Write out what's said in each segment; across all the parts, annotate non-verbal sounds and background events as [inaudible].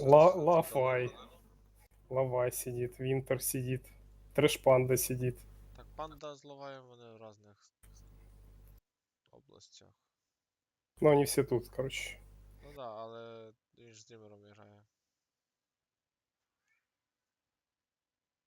Ла- Лафай. Лавай сидит, Винтер сидит, Трэш-панда сидит. Так, панда з Лаваєм вони в різних областях. Но они все тут, короче. Ну да, але він ж з Дімером грає.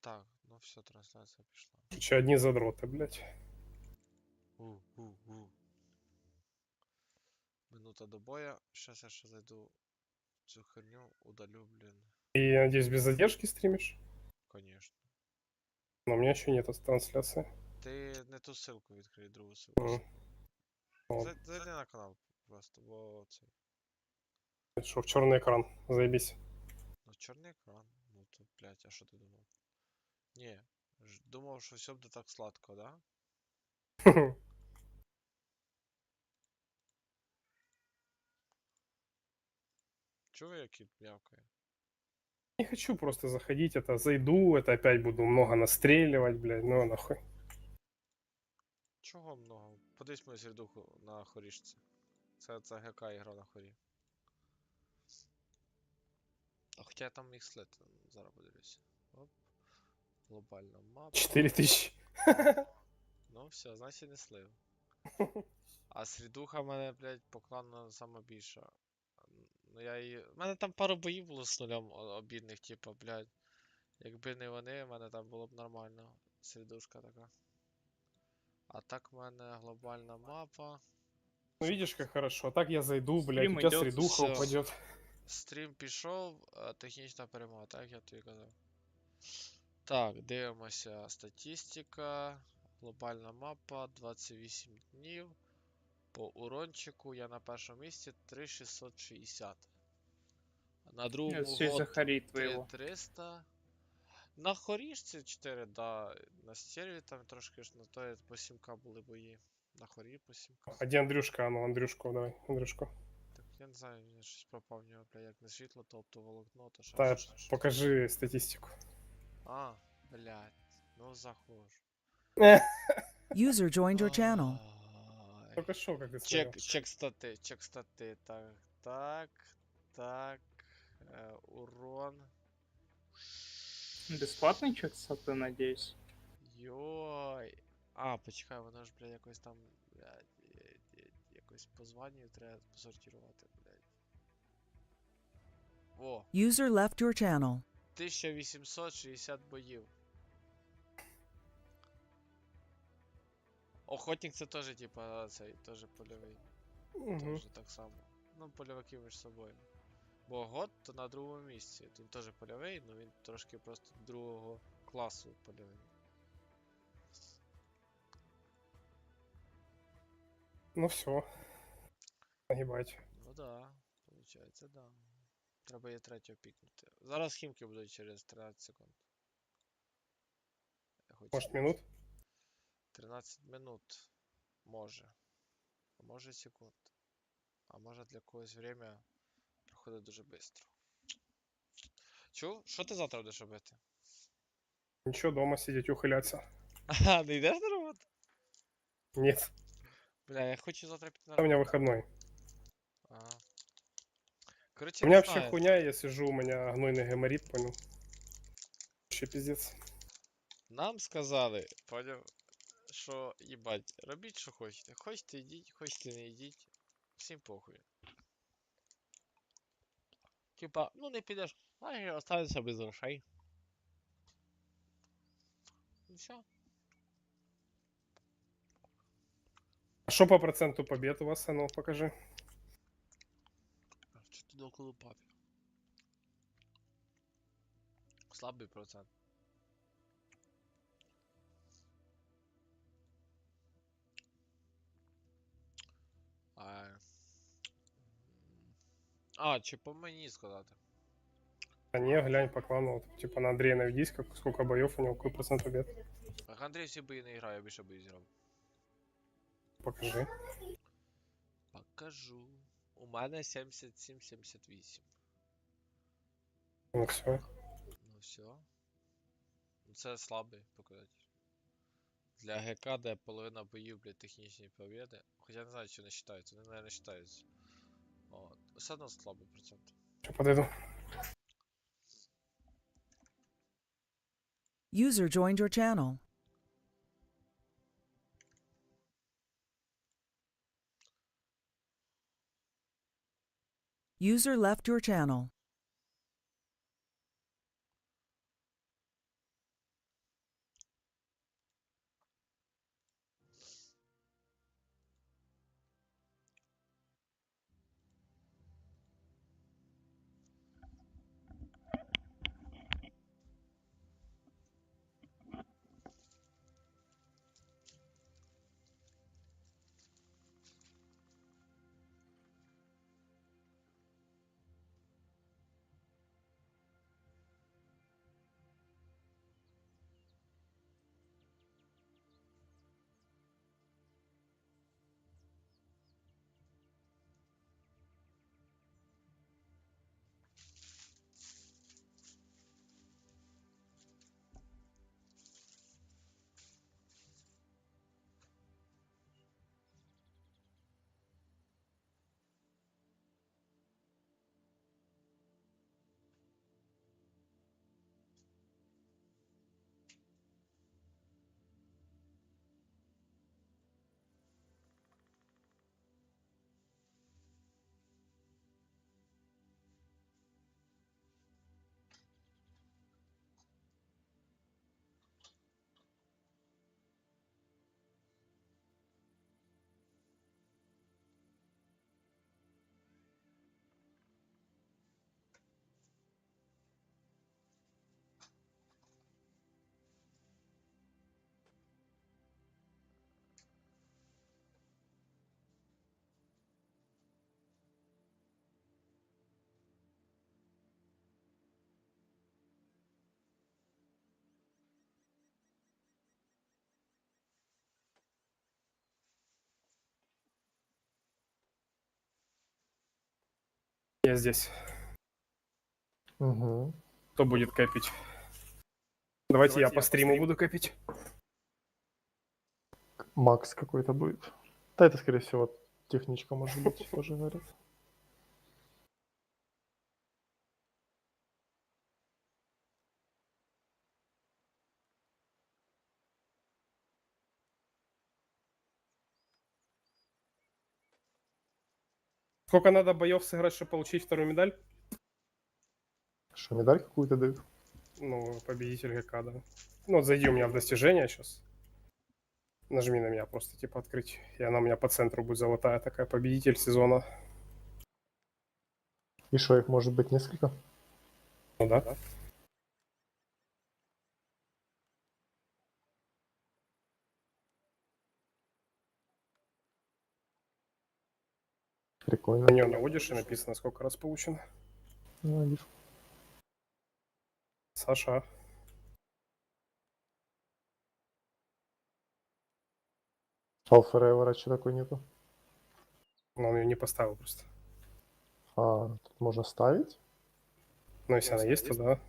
Так, ну все, трансляція пішла. Короче, одни задроты, блядь. У, у, у. Минута до боя. Щас я ще зайду в цю херню, удалю, блін. И, я надеюсь, без задержки стримишь? Конечно. Но у меня еще нет трансляции. Ти не ту ссылку відкрий, другу ссылку. Мгм. Ладно. Зай- Зайди на канал просто, бо це. Что, в черный экран, заебись. Ну, чорний екран. Ну то, блядь, а що ти думав? Ні. ж- Думав, що все буде так сладко, да? [laughs] Чого я кіт м'явкає? Не хочу просто заходить, это зайду, это опять буду много настреливать, блядь, ну нахуй. Чого много? Подивись мою середуху на хорішці. Це, це ГК ігра на хорі. А хоча я там міг слити, зараз подивлюся. Оп. Глобальна мапа. 4000. [laughs] Ну все, значить не слив. [laughs] А середуха в мене, блядь, по клану сама більша. Ну я її. У мене там пару боїв було з нулем обідних, типа, блядь. Якби не вони, в мене там було б нормально. Середушка така. А так в мене глобальна мапа. Ну видишь, как хорошо. А так я зайду, блядь, Стрим у тебя идёт, средуха всё. упадет. Стрім пішов, а, технічна перемога, так я тобі казав. Так, дивимося. Статистика. Глобальна мапа, 28 днів. По урончику я на першому місці 3660. На другому год Захари твоего. 3300. На хорішці 4, да. На стерві там трошки ж на то по 7к були бої. На хорі по 7к. А где Андрюшка? А ну, Андрюшку, давай, Андрюшку. Так я не знаю, він щось пропав в нього, бля, як не світло, то оптоволокно, то ще Да, щось, щось. покажи статистику. А, блядь, ну захожу. User joined your channel. Ай. Только что, как ты Чек, смотрел. чек стати, чек стати, так, так, так, е, урон. Бесплатный чек ты надеюсь? Йой. А, почекай, воно ж, блядь, якось там, блядь, е, е, якось по званню треба посортувати, блядь. О, User left your channel. 1860 боїв. Охотник це теж, типа, цей, теж польовий. Мгм. Теж так само. Ну, польовики між собою. Бо год то на другому місці. Він теж польовий, але він трошки просто другого класу польовий. Ну все. Нагибать. Ну да, получається, да. Треба є третього пікнути. Зараз хімки будуть через 13 секунд. Я хочу Может, минут? 13 минут. Може. А може секунд. А може для когось время проходить дуже швидко. Чув? Що ти завтра будеш робити? Ничего, дома сидеть, ухиляться. Ага, не йдеш на роботу? Нет, Бля, я хочу завтра піти на у меня роботу. выходной. Ага. Короче, У меня не вообще знаю. хуйня, я сижу, у меня гнойный гайморит, понял. Вообще пиздец. Нам сказали, поняв, що їбать, робіть що хочете. Хочете йдіть, хочете не йдіть. Всім похуй. Типа, ну не підеш, а останешся без грошей. І все. А что по проценту побед у вас, ну покажи. Що ти около папі? Слабий процент. А, чи по мені сказати? А не, глянь по клану, вот, типа на Андрея наведись, как, сколько боев у него, какой процент побед. Так Андрій всі бої не грає, я більше бої зіграв. Покажи. Покажу. У мене 77-78. Ну все. Ну все. Ну це слабий показатель. Для ГК, де половина боїв, блядь, технічні побіди. Хоча не знаю, чи вони вважаються. Вони, наверное, вважаються. User joined your channel. User left your channel. Я здесь. Угу. Кто будет копить? Давайте, я по стриму буду копить. Макс какой-то будет. Да, это, скорее всего, техничка, может быть, [laughs] тоже говорят. Сколько надо боев сыграть, чтобы получить вторую медаль? Что, медаль какую-то дают? Ну, победитель ГК, да. Ну, вот зайди у меня в достижения сейчас. Нажми на меня просто, типа, открыть. И она у меня по центру будет золотая такая, победитель сезона. И что, их может быть несколько? Ну да. Прикольно. На нее наводишь и написано, сколько раз получено. Ну, вижу. Саша. Forever, а что такой нету? Но он ее не поставил просто. А, тут можно ставить? Но если она есть, то да.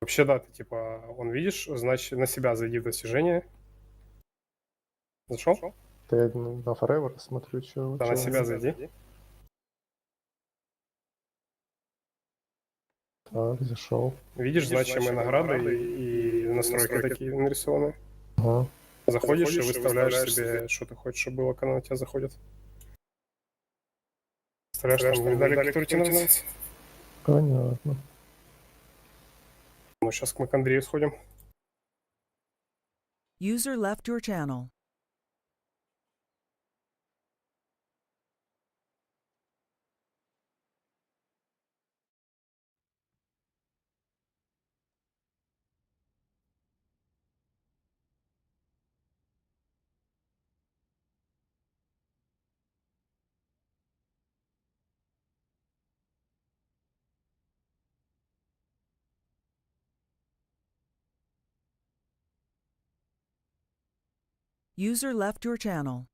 Вообще, да, ты типа, он видишь, значит, на себя зайди в достижение. Зашел? Да я на на Forever смотрю, что... Да, на себя зайди. Так, зашел. Видишь значимые награды и, и настройки такие нарисованы. Ага. Заходишь и выставляешь себе, что ты хочешь, чтобы было, когда на тебя заходит. Представляешь, там медали, которые тебе нравятся. Понятно. Ну, сейчас мы к Андрею сходим. User left your channel. User left your channel.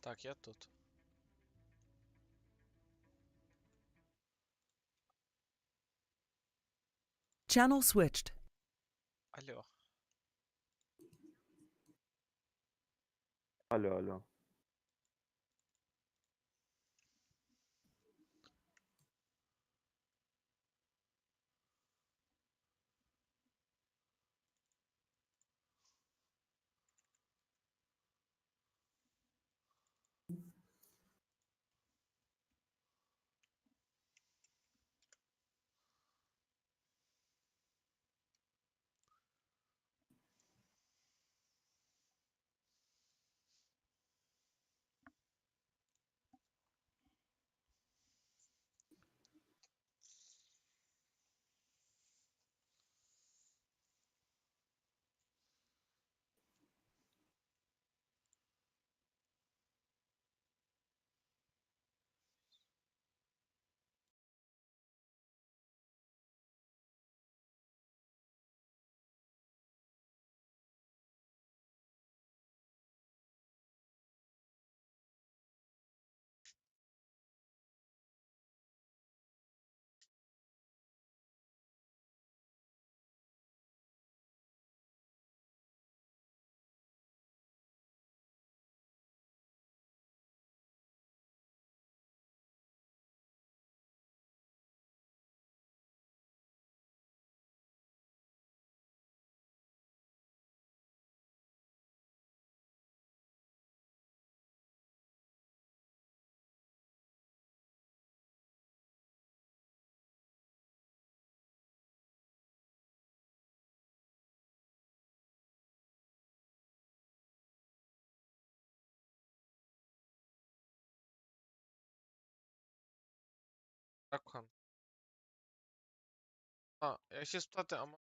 Так, я тут. Channel switched. Алло. Алло, алло. Ja, komm. Ah, ich ist zaten am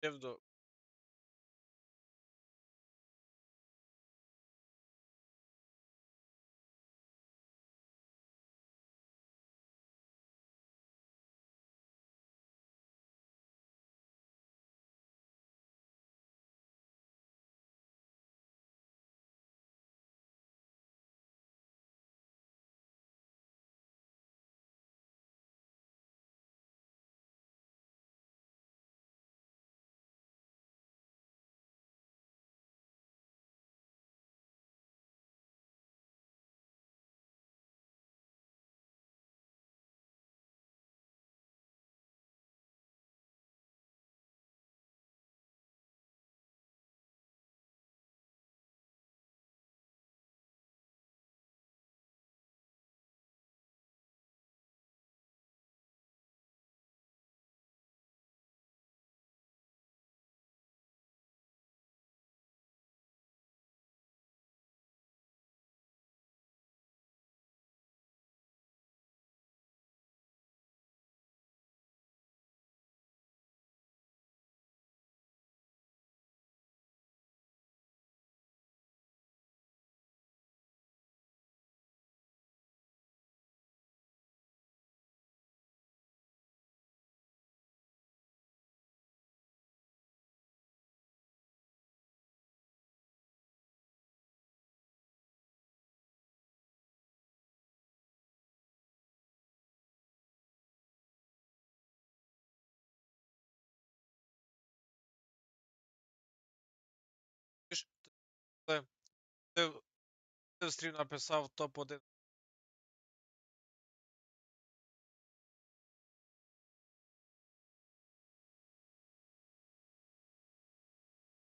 pierdo Певдо. стрім написав топ-1